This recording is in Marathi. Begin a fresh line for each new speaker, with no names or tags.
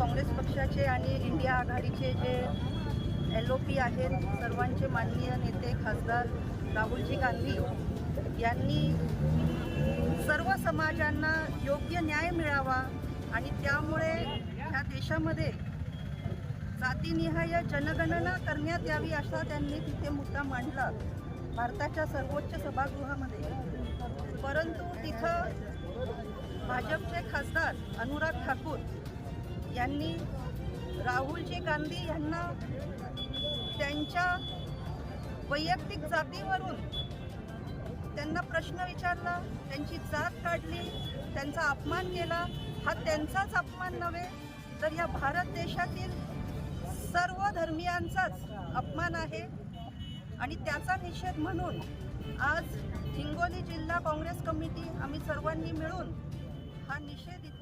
काँग्रेस पक्षाचे आणि इंडिया आघाडीचे जे एल ओ पी आहेत सर्वांचे माननीय नेते खासदार राहुलजी गांधी यांनी सर्व समाजांना योग्य न्याय मिळावा आणि त्यामुळे ह्या देशामध्ये जातीनिहाय जनगणना करण्यात यावी असा त्यांनी तिथे मुद्दा मांडला भारताच्या सर्वोच्च सभागृहामध्ये. परंतु तिथं भाजपचे खासदार अनुराग ठाकूर यांनी राहुलजी गांधी यांना त्यांच्या वैयक्तिक जातीवरून त्यांना प्रश्न विचारला त्यांची जात काढली त्यांचा अपमान केला. हा त्यांचाच अपमान नव्हे तर या भारत देशातील सर्व धर्मियांचाच अपमान आहे. आणि त्याचा निषेध म्हणून आज हिंगोली जिल्हा काँग्रेस कमिटी आम्ही सर्वांनी मिळून हा निषेध इथे